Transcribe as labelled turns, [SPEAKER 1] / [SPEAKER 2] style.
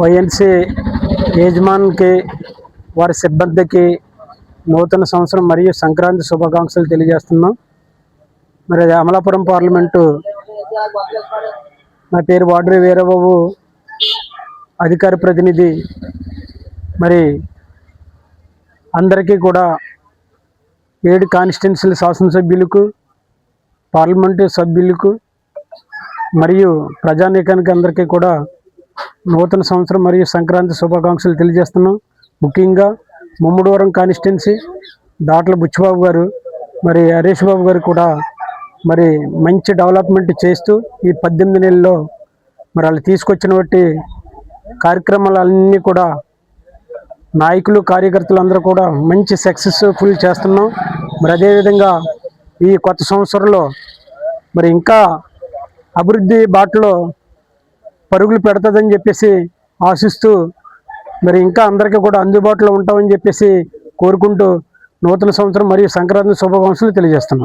[SPEAKER 1] YNC యజమానికి వారి సిబ్బందికి నూతన సంవత్సరం మరియు సంక్రాంతి శుభాకాంక్షలు తెలియజేస్తున్నాం. మరి అది అమలాపురం పార్లమెంటు నా పేరు వాడ్రి వీరబాబు అధికార ప్రతినిధి. మరి అందరికీ కూడా ఏడు కాన్స్టిట్యున్సీల శాసనసభ్యులకు పార్లమెంటు సభ్యులకు మరియు ప్రజానీకానికి అందరికీ కూడా నూతన సంవత్సరం మరియు సంక్రాంతి శుభాకాంక్షలు తెలియజేస్తున్నాం. ముఖ్యంగా ముమ్మడివరం కాన్స్టిట్యున్సీ దాట్ల బుచ్చిబాబు గారు మరి హరీష్ బాబు గారు కూడా మరి మంచి డెవలప్మెంట్ చేస్తూ ఈ పద్దెనిమిది నెలల్లో మరి వాళ్ళు తీసుకొచ్చిన బట్టి కార్యక్రమాలన్నీ కూడా నాయకులు కార్యకర్తలు అందరూ కూడా మంచి సక్సెస్ఫుల్ చేస్తున్నాం. మరి అదేవిధంగా ఈ కొత్త సంవత్సరంలో మరి ఇంకా అభివృద్ధి బాటలో పరుగులు పెడుతుందని చెప్పేసి ఆశిస్తూ మరి ఇంకా అందరికీ కూడా అందుబాటులో ఉంటామని చెప్పేసి కోరుకుంటూ నూతన సంవత్సరం మరియు సంక్రాంతి శుభాకాంక్షలు తెలియజేస్తున్నాం.